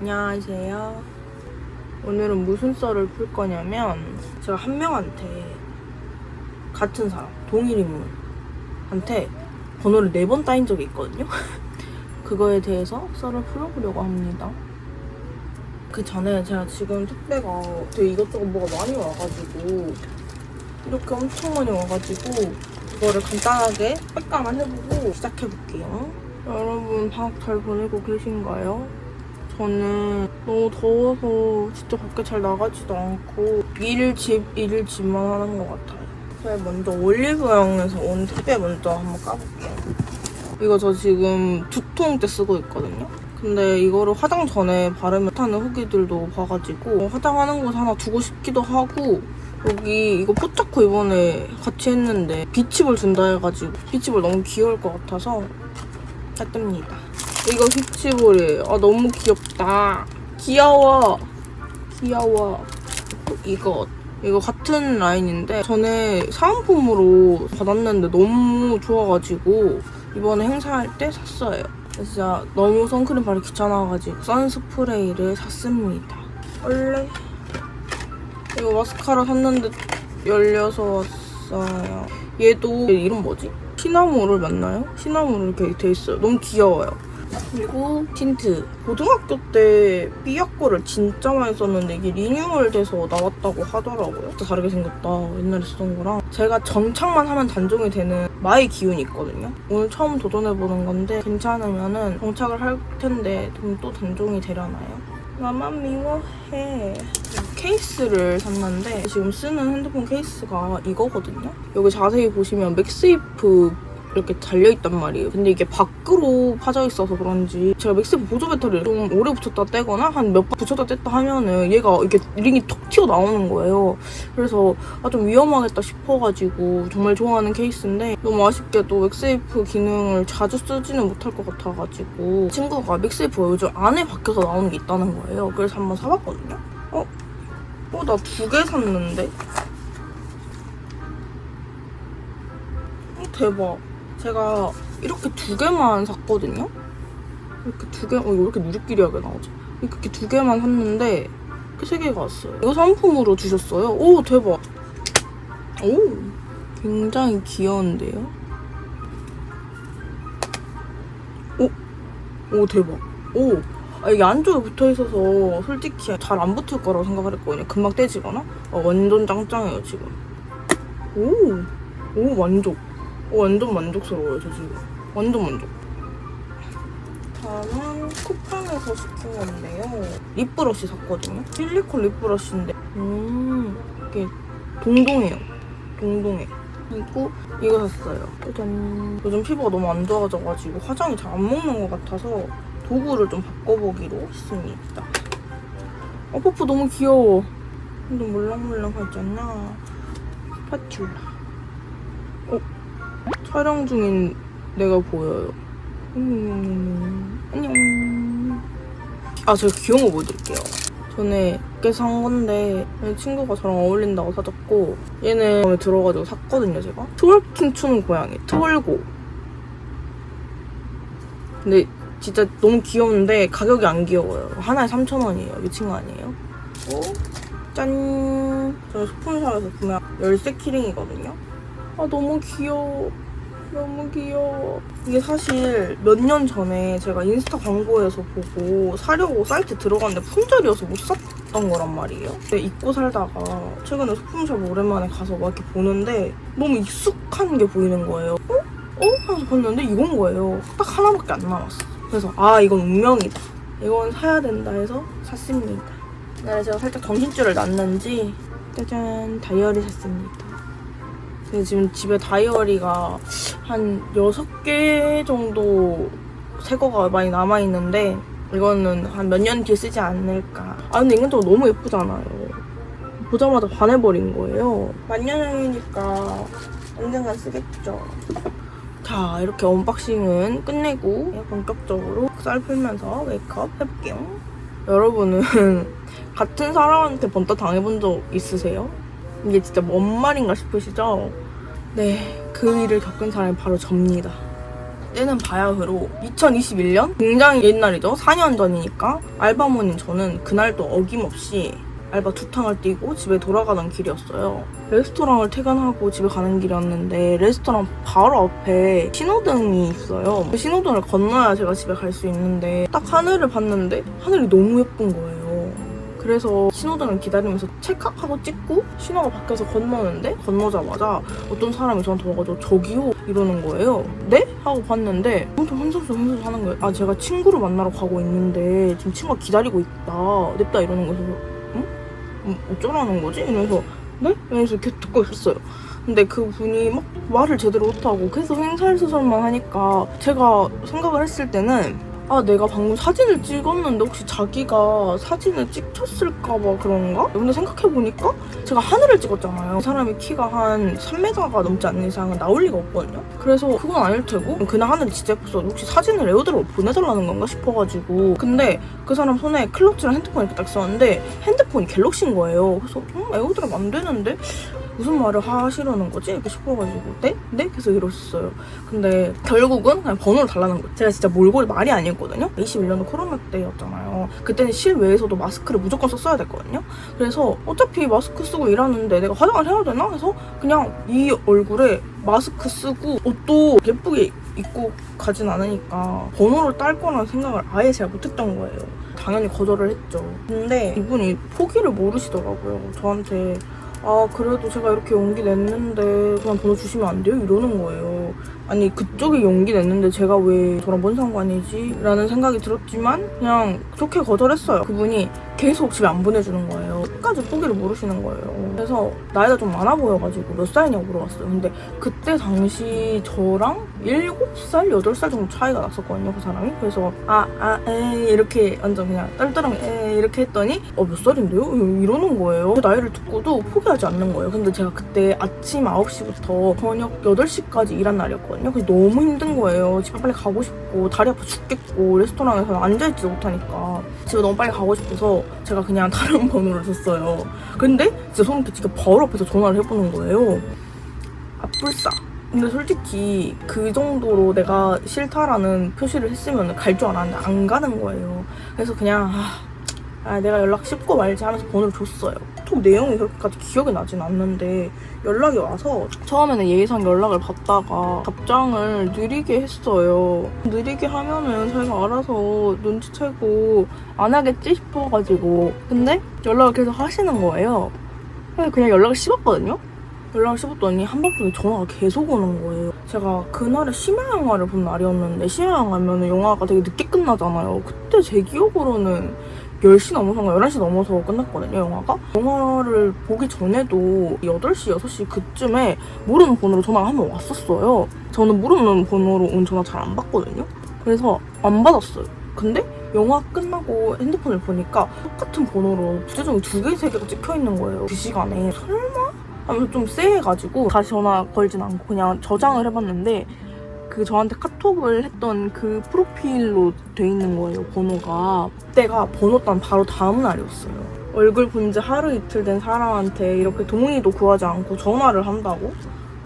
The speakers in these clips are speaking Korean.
안녕하세요. 오늘은 무슨 썰을 풀 거냐면 제가 한 명한테 같은 사람 동일 인물한테 번호를 네 번 따인 적이 있거든요. 그거에 대해서 썰을 풀어보려고 합니다. 그 전에 제가 지금 택배가 되게 이것저것 뭐가 많이 와가지고 이렇게 엄청 많이 와가지고 이거를 간단하게 빽감을 해보고 시작해볼게요. 여러분 방학 잘 보내고 계신가요? 저는 너무 더워서 진짜 밖에 잘 나가지도 않고 일, 집, 일, 집만 하는 것 같아요. 제가 먼저 올리브영에서 온 택배 먼저 한번 까볼게요. 이거 저 지금 두 통째 쓰고 있거든요. 근데 이거를 화장 전에 바르면 타는 후기들도 봐가지고 화장하는 곳 하나 두고 싶기도 하고 여기 이거 포차코 이번에 같이 했는데 비치볼 준다 해가지고 비치볼 너무 귀여울 것 같아서 샀답니다. 이거 비치볼이에요. 아 너무 귀엽다. 귀여워. 귀여워. 또 이거 이거 같은 라인인데 전에 사은품으로 받았는데 너무 좋아가지고 이번에 행사할 때 샀어요. 진짜 너무 선크림 바르기 귀찮아가지고 선스프레이를 샀습니다. 원래 이거 마스카라 샀는데 열려서 왔어요. 얘도 얘 이름 뭐지? 시나모를 맞나요? 시나모로 이렇게 돼 있어요. 너무 귀여워요. 그리고 틴트. 고등학교 때 삐약 거를 진짜 많이 썼는데 이게 리뉴얼 돼서 나왔다고 하더라고요. 진짜 다르게 생겼다. 옛날에 쓰던 거랑. 제가 정착만 하면 단종이 되는 마의 기운이 있거든요. 오늘 처음 도전해보는 건데 괜찮으면은 정착을 할 텐데 그럼 또 단종이 되려나요? 나만 미워해. 케이스를 샀는데 지금 쓰는 핸드폰 케이스가 이거거든요. 여기 자세히 보시면 맥스이프 이렇게 달려있단 말이에요. 근데 이게 밖으로 파져 있어서 그런지 제가 맥스이프 보조 배터리를 좀 오래 붙였다 떼거나 한 몇 번 붙였다 뗐다 하면은 얘가 이렇게 링이 톡 튀어나오는 거예요. 그래서 아, 좀 위험하겠다 싶어가지고 정말 좋아하는 케이스인데 너무 아쉽게도 맥스이프 기능을 자주 쓰지는 못할 것 같아가지고 친구가 맥스이프가 요즘 안에 박혀서 나오는 게 있다는 거예요. 그래서 한번 사봤거든요. 어? 어, 나 두 개 샀는데? 어, 대박. 제가 이렇게 두 개만 샀거든요? 이렇게 두 개, 어, 이거 왜 이렇게 누리끼리하게 나오지? 이렇게 두 개만 샀는데, 이렇게 세 개가 왔어요. 이거 상품으로 주셨어요. 오, 대박. 오, 굉장히 귀여운데요? 오, 오, 대박. 오, 아, 이게 안쪽에 붙어 있어서 솔직히 잘 안 붙을 거라고 생각을 했거든요. 금방 떼지거나. 어, 완전 짱짱해요, 지금. 오, 오, 만족. 오, 완전 만족스러워요, 저 지금. 완전 만족. 다음은 쿠팡에서 시킨 건데요. 립브러쉬 샀거든요. 실리콘 립브러쉬인데, 음, 이게 동동해요. 동동해. 그리고 이거 샀어요. 짜잔. 요즘 피부가 너무 안 좋아져가지고 화장이 잘 안 먹는 것 같아서 도구를 좀 바꿔보기로 했습니다. 어, 퍼프 너무 귀여워. 근데 물랑물랑하잖아. 스파츌라. 어? 촬영 중인 내가 보여요. 음, 안녕. 아, 제가 귀여운 거 보여드릴게요. 전에 꽤산 건데 얘 친구가 저랑 어울린다고 사줬고 얘는 마음에 들어가지고 샀거든요, 제가. 트월킹 추는 고양이, 트월고. 근데 진짜 너무 귀여운데 가격이 안 귀여워요. 하나에 3,000원이에요. 미친 거 아니에요? 오, 짠! 저는 소품샵에서 구매한 열쇠 키링이거든요. 아, 너무 귀여워. 너무 귀여워. 이게 사실 몇 년 전에 제가 인스타 광고에서 보고 사려고 사이트 들어갔는데 품절이어서 못 샀던 거란 말이에요. 잊고 살다가 최근에 소품샵 오랜만에 가서 막 이렇게 보는데 너무 익숙한 게 보이는 거예요. 어? 어? 하면서 봤는데 이건 거예요. 딱 하나밖에 안 남았어. 그래서 아 이건 운명이다. 이건 사야 된다 해서 샀습니다. 이날에 제가 살짝 정신줄을 놨는지 짜잔 다이어리 샀습니다. 근데 지금 집에 다이어리가 한 6개 정도 새 거가 많이 남아있는데 이거는 한 몇 년 뒤에 쓰지 않을까. 아 근데 인간적으로 너무 예쁘잖아요. 보자마자 반해버린 거예요. 만년형이니까 언젠간 쓰겠죠. 자 이렇게 언박싱은 끝내고 본격적으로 쌀 풀면서 메이크업 해볼게요. 여러분은 같은 사람한테 번떠 당해본 적 있으세요? 이게 진짜 뭔 말인가 싶으시죠? 네, 그 일을 겪은 사람이 바로 접니다. 때는 바야흐로 2021년 굉장히 옛날이죠. 4년 전이니까. 알바몬인 저는 그날도 어김없이 알바 두 탕을 뛰고 집에 돌아가던 길이었어요. 레스토랑을 퇴근하고 집에 가는 길이었는데 레스토랑 바로 앞에 신호등이 있어요. 그 신호등을 건너야 제가 집에 갈 수 있는데 딱 하늘을 봤는데 하늘이 너무 예쁜 거예요 그래서 신호등을 기다리면서 찰칵하고 찍고 신호가 바뀌어서 건너는데 건너자마자 어떤 사람이 저한테 와가지고 저기요 이러는 거예요. 네? 하고 봤는데 엄청 혼선수 혼선수 하는 거예요. 아 제가 친구를 만나러 가고 있는데 지금 친구가 기다리고 있다. 냅다 이러는 거예요. 그래서 응? 음, 어쩌라는 거지? 이러면서 네? 이러면서 이렇게 듣고 있었어요. 근데 그 분이 막 말을 제대로 못하고 계속 횡설수설만 하니까 제가 생각을 했을 때는 아 내가 방금 사진을 찍었는데 혹시 자기가 사진을 찍혔을까봐 그런가? 근데 생각해보니까 제가 하늘을 찍었잖아요. 이 사람이 키가 한 3m가 넘지 않는 이상은 나올 리가 없거든요. 그래서 그건 아닐 테고 그날 하늘이 진짜 예뻤어 혹시 사진을 에어드롭 보내달라는 건가 싶어가지고 근데 그 사람 손에 클러치랑 핸드폰 이렇게 딱 있었는데 핸드폰이 갤럭시인 거예요. 그래서 음 에어드롭 안 되는데 무슨 말을 하시려는 거지? 이렇게 싶어가지고. 네? 네? 계속 이랬어요. 근데 결국은 그냥 번호를 달라는 거예요. 제가 진짜 몰골 말이 아니었거든요? 21년도 코로나 때였잖아요. 그때는 실외에서도 마스크를 무조건 썼어야 됐거든요? 그래서 어차피 마스크 쓰고 일하는데 내가 화장을 해야 되나? 해서 그냥 이 얼굴에 마스크 쓰고 옷도 예쁘게 입고 가진 않으니까 번호를 딸 거라는 생각을 아예 제가 못했던 거예요. 당연히 거절을 했죠. 근데 이분이 포기를 모르시더라고요. 저한테 아 그래도 제가 이렇게 용기 냈는데 그냥 번호 주시면 안 돼요? 이러는 거예요 아니 그쪽이 용기 냈는데 제가 왜 저랑 뭔 상관이지? 라는 생각이 들었지만 그냥 좋게 거절했어요 그분이 계속 집에 안 보내주는 거예요 끝까지 포기를 모르시는 거예요. 그래서 나이가 좀 많아 보여가지고 몇 살이냐고 물어봤어요. 근데 그때 당시 저랑 7살, 8살 정도 차이가 났었거든요 그 사람이. 그래서 아, 아, 에 이렇게 완전 그냥 떨떠랑 에 이렇게 했더니 어 몇 살인데요? 이러는 거예요. 그 나이를 듣고도 포기하지 않는 거예요. 근데 제가 그때 아침 9시부터 저녁 8시까지 일한 날이었거든요. 그래서 너무 힘든 거예요. 집에 빨리 가고 싶고 다리 아파 죽겠고 레스토랑에서 앉아있지도 못하니까 집에 너무 빨리 가고 싶어서 제가 그냥 다른 번호를 줬어요 근데 진짜 끼치게 바로 앞에서 전화를 해보는 거예요 아 뿔싸 근데 솔직히 그 정도로 내가 싫다라는 표시를 했으면 갈 줄 알았는데 안 가는 거예요. 그래서 그냥 아, 아, 내가 연락 씹고 말지 하면서 번호를 줬어요. 톡 내용이 그렇게까지 기억이 나진 않는데 연락이 와서 처음에는 예의상 연락을 받다가 답장을 느리게 했어요. 느리게 하면은 자기가 알아서 눈치채고 안 하겠지 싶어가지고 근데 연락을 계속 하시는 거예요. 그냥 연락을 씹었거든요. 연락을 씹었더니 한밤중에 전화가 계속 오는 거예요. 제가 그날에 심야 영화를 본 날이었는데 심야 영화면 영화가 되게 늦게 끝나잖아요. 그때 제 기억으로는 10시 넘어서인가 11시 넘어서 끝났거든요, 영화가. 영화를 보기 전에도 8시, 6시 그쯤에 모르는 번호로 전화가 한 번 왔었어요. 저는 모르는 번호로 온 전화 잘 안 받거든요. 그래서 안 받았어요. 근데 영화 끝나고 핸드폰을 보니까 똑같은 번호로 부재중이 두 개, 세 개가 찍혀 있는 거예요. 그 시간에. 설마? 하면서 좀 쎄해가지고 다시 전화 걸진 않고 그냥 저장을 해봤는데 그 저한테 카톡을 했던 그 프로필로 돼 있는 거예요 번호가 그때가 번호 딴 바로 다음 날이었어요 얼굴 본 지 하루 이틀 된 사람한테 이렇게 동의도 구하지 않고 전화를 한다고?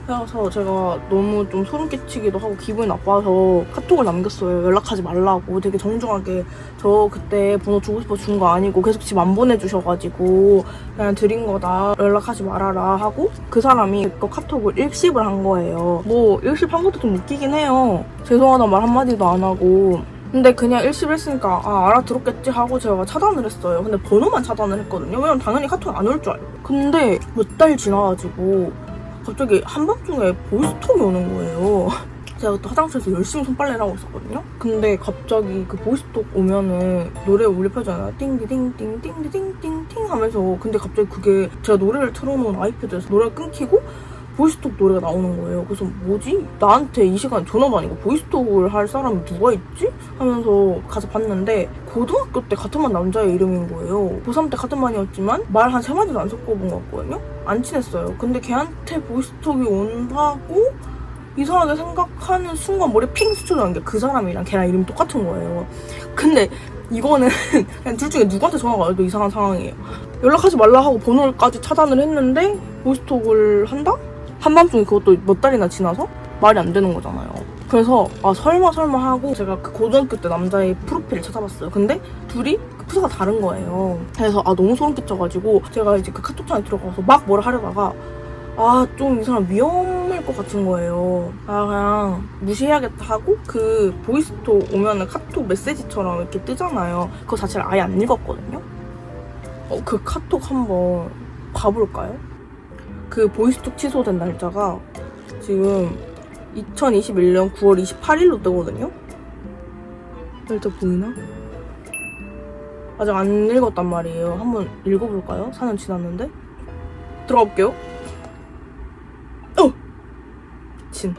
그래서 제가 너무 좀 소름 끼치기도 하고 기분이 나빠서 카톡을 남겼어요. 연락하지 말라고 되게 정중하게 저 그때 번호 주고 싶어 준 거 아니고 계속 집 안 보내주셔가지고 그냥 드린 거다 연락하지 말아라 하고 그 사람이 그 카톡을 일십을 한 거예요. 뭐 일십한 것도 좀 웃기긴 해요. 죄송하다 말 한마디도 안 하고 근데 그냥 일십 했으니까 아 알아들었겠지 하고 제가 차단을 했어요. 근데 번호만 차단을 했거든요. 왜냐면 당연히 카톡 안 올 줄 알고. 근데 몇 달 지나가지고 갑자기 한밤중에 보이스톡이 오는 거예요. 제가 또 화장실에서 열심히 손빨래를 하고 있었거든요. 근데 갑자기 그 보이스톡 오면은 노래 울려펴잖아요. 띵디띵띵띵디띵띵띵 하면서 근데 갑자기 그게 제가 노래를 틀어놓은 아이패드에서 노래가 끊기고 보이스톡 노래가 나오는 거예요. 그래서 뭐지? 나한테 이 시간에 전화도 아니고 보이스톡을 할 사람이 누가 있지? 하면서 가서 봤는데 고등학교 때 같은 반 남자의 이름인 거예요. 고3 때 같은 반이었지만 말 한 세 마디도 안 섞어본 것 같거든요. 안 친했어요. 근데 걔한테 보이스톡이 온다고 이상하게 생각하는 순간 머리에 핑 스쳐나는 게그 사람이랑 걔랑 이름이 똑같은 거예요. 근데 이거는 그냥 둘 중에 누구한테 전화가 와도 이상한 상황이에요. 연락하지 말라 하고 번호까지 차단을 했는데 보이스톡을 한다? 한밤중에 그것도 몇 달이나 지나서 말이 안 되는 거잖아요. 그래서 아 설마 설마 하고 제가 그 고등학교 때 남자의 프로필을 찾아봤어요. 근데 둘이 그 프사가 다른 거예요. 그래서 아 너무 소름 끼쳐가지고 제가 이제 그 카톡창에 들어가서 막 뭐라 하려다가 아 좀 이 사람 위험할 것 같은 거예요. 아 그냥 무시해야겠다 하고 그 보이스톡 오면은 카톡 메시지처럼 이렇게 뜨잖아요. 그거 자체를 아예 안 읽었거든요. 어, 그 카톡 한번 봐볼까요? 그 보이스톡 취소된 날짜가 지금 2021년 9월 28일로 뜨거든요? 일단 보이나? 아직 안 읽었단 말이에요. 한번 읽어볼까요? 4년 지났는데? 들어가 볼게요. 어! 미친.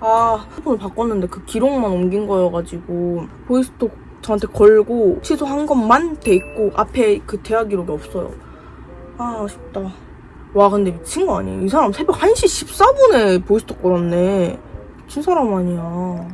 아, 핸드폰을 바꿨는데 그 기록만 옮긴 거여가지고 보이스톡 저한테 걸고 취소한 것만 돼 있고 앞에 그 대화 기록이 없어요. 아, 아쉽다. 와, 근데 미친 거 아니에요? 이 사람 새벽 1시 14분에 보이스톡 걸었네. 미친 사람 아니야.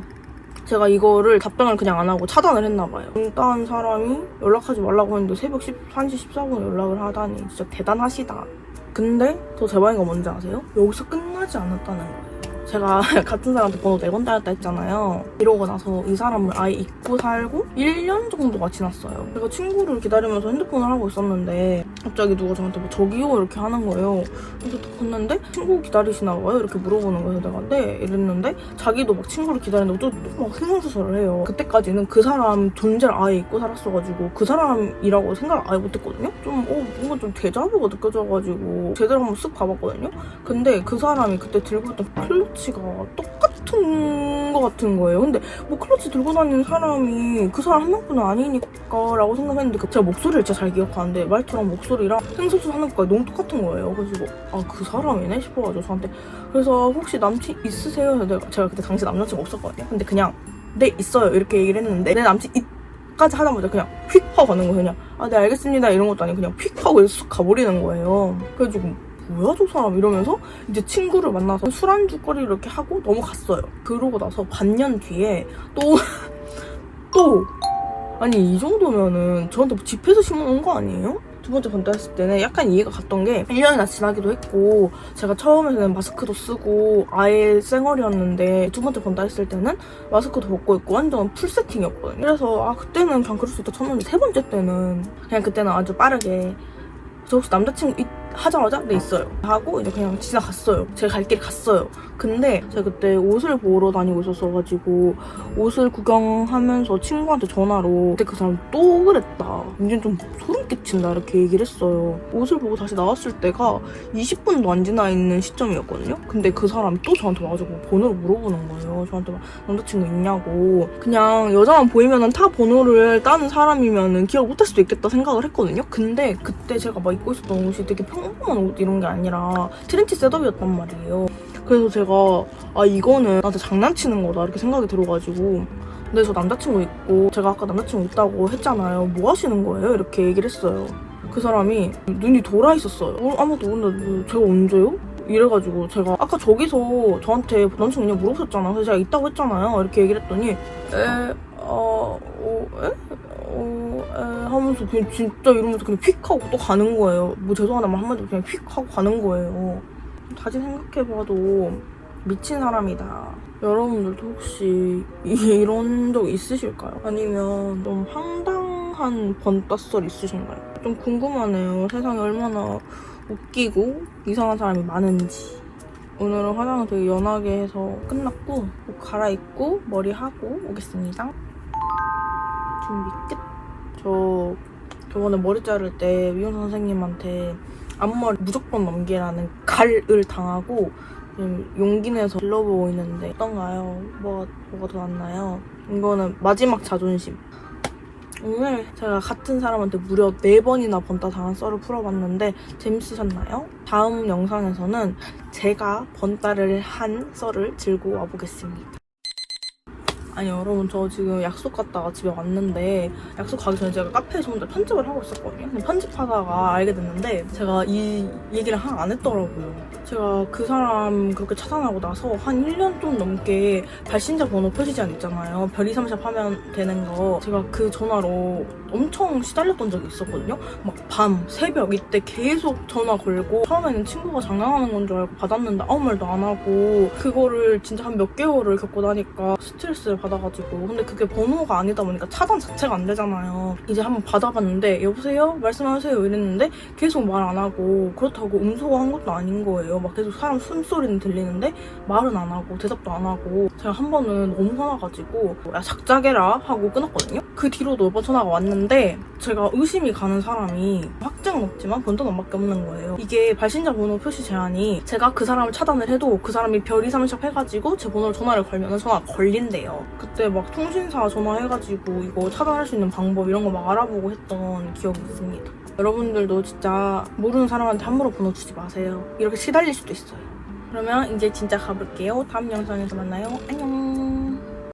제가 이거를 답장을 그냥 안 하고 차단을 했나 봐요. 일단 사람이 연락하지 말라고 했는데 새벽 10, 1시 14분에 연락을 하다니 진짜 대단하시다. 근데 더 대박인 거 뭔지 아세요? 여기서 끝나지 않았다는 거예요. 제가 같은 사람한테 번호 4번 따였다 했잖아요. 이러고 나서 이 사람을 아예 잊고 살고 1년 정도가 지났어요. 제가 친구를 기다리면서 핸드폰을 하고 있었는데 갑자기 누가 저한테 뭐 저기요 이렇게 하는 거예요. 그래서 딱 봤는데 친구 기다리시나 봐요? 이렇게 물어보는 거예요. 내가 네 이랬는데 자기도 막 친구를 기다리는데 또막 생각수설을 해요. 그때까지는 그 사람 존재를 아예 잊고 살았어가지고 그 사람이라고 생각을 아예 못했거든요. 좀 어, 뭔가 좀 대자뷰가 느껴져가지고 제대로 한번 쓱 봐봤거든요. 근데 그 사람이 그때 들고 있던 클러치 가 똑같은 거 같은 거예요. 근데 뭐 클러치 들고 다니는 사람이 그 사람 한 명뿐은 아니니까라고 생각했는데 그 제가 목소리를 진짜 잘 기억하는데 말투랑 목소리랑 생소수 하는 것까지 너무 똑같은 거예요. 그래서 아 그 사람이네 싶어가지고 저한테 그래서 혹시 남친 있으세요? 제가 그때 당시 남자친구 없었거든요. 근데 그냥 네 있어요 이렇게 얘기를 했는데 내 남친 있까지 하자마자 그냥 휙 하고 가는 거예요. 그냥 아 네 알겠습니다 이런 것도 아니고 그냥 휙 하고 쑥 가버리는 거예요. 그래가지고 뭐야 저 사람 이러면서 이제 친구를 만나서 술 안주거리 이렇게 하고 넘어갔어요. 그러고 나서 반년 뒤에 또 또 아니 이 정도면은 저한테 뭐 집회에서 심어놓은 거 아니에요? 두 번째 번다했을 때는 약간 이해가 갔던 게 1년이나 지나기도 했고 제가 처음에는 마스크도 쓰고 아예 쌩얼이었는데 두 번째 번다했을 때는 마스크도 벗고 있고 완전 풀 세팅이었거든요. 그래서 아 그때는 그냥 그럴 수 있다 쳤는데 세 번째 때는 그냥 그때는 아주 빠르게 저 혹시 남자친구 있- 하자마자? 네 있어요. 하고 이제 그냥 지나갔어요. 제가 갈길 갔어요. 근데 제가 그때 옷을 보러 다니고 있었어가지고 옷을 구경하면서 친구한테 전화로 그때 그 사람 또 그랬다. 이제 좀 소름 끼친다 이렇게 얘기를 했어요. 옷을 보고 다시 나왔을 때가 20분도 안 지나 있는 시점이었거든요. 근데 그 사람이 또 저한테 와가지고 번호를 물어보는 거예요. 저한테 막 남자친구 있냐고. 그냥 여자만 보이면은 타 번호를 따는 사람이면은 기억 못할 수도 있겠다 생각을 했거든요. 근데 그때 제가 막 입고 있었던 옷이 되게 평범한 옷 이런 게 아니라 트렌치 셋업이었단 말이에요. 그래서 제가 아 이거는 나한테 장난치는 거다. 이렇게 생각이 들어가지고 근데 저 남자친구 있고 제가 아까 남자친구 있다고 했잖아요 뭐 하시는 거예요? 이렇게 얘기를 했어요 그 사람이 눈이 돌아 있었어요 어, 아무도 모르는데 제가 언제요? 이래가지고 제가 아까 저기서 저한테 남자친구 있냐 물어보셨잖아요 그래서 제가 있다고 했잖아요 이렇게 얘기를 했더니 에, 어, 어, 에? 어, 에? 하면서 그냥 진짜 이러면서 그냥 휙 하고 또 가는 거예요 뭐 죄송하다 말 한마디로 그냥 휙 하고 가는 거예요 다시 생각해봐도 미친 사람이다. 여러분들도 혹시 이런 적 있으실까요? 아니면 좀 황당한 번따썰 있으신가요? 좀 궁금하네요. 세상에 얼마나 웃기고 이상한 사람이 많은지. 오늘은 화장을 되게 연하게 해서 끝났고 옷 갈아입고 머리 하고 오겠습니다. 준비 끝. 저 저번에 머리 자를 때 미용 선생님한테 앞머리 무조건 넘기라는 갈을 당하고 용기 내서 질러보고 있는데 어떤가요? 뭐가, 뭐가 더 낫나요? 이거는 마지막 자존심. 오늘 제가 같은 사람한테 무려 4번이나 번따 당한 썰을 풀어봤는데 재밌으셨나요? 다음 영상에서는 제가 번따를 한 썰을 들고 와보겠습니다. 아니 여러분 저 지금 약속 갔다가 집에 왔는데 약속 가기 전에 제가 카페에서 혼자 편집을 하고 있었거든요. 근데 편집하다가 알게 됐는데 제가 이 얘기를 하나 안 했더라고요. 제가 그 사람 그렇게 차단하고 나서 한 1년 좀 넘게 발신자 번호 표시 제한 있잖아요. 별 2, 3, 4 하면 되는 거 제가 그 전화로 엄청 시달렸던 적이 있었거든요. 막 밤, 새벽 이때 계속 전화 걸고 처음에는 친구가 장난하는 건 줄 알고 받았는데 아무 말도 안 하고 그거를 진짜 한 몇 개월을 겪고 나니까 스트레스를 받아가지고 근데 그게 번호가 아니다 보니까 차단 자체가 안 되잖아요. 이제 한번 받아봤는데 여보세요? 말씀하세요 이랬는데 계속 말 안 하고 그렇다고 음소거 한 것도 아닌 거예요. 막 계속 사람 숨소리는 들리는데 말은 안 하고 대답도 안 하고 제가 한 번은 너무 화나가지고 야 작작해라 하고 끊었거든요. 그 뒤로도 몇 번 전화가 왔는데 제가 의심이 가는 사람이 확증은 없지만 번전원밖에 없는 거예요. 이게 발신자 번호 표시 제한이 제가 그 사람을 차단을 해도 그 사람이 별 2, 3, 4 해가지고 제 번호로 전화를 걸면 전화가 걸린대요. 그때 막 통신사 전화해가지고 이거 차단할 수 있는 방법 이런 거 막 알아보고 했던 기억이 있습니다. 여러분들도 진짜 모르는 사람한테 함부로 번호 주지 마세요. 이렇게 시달릴 수도 있어요. 그러면 이제 진짜 가볼게요. 다음 영상에서 만나요. 안녕.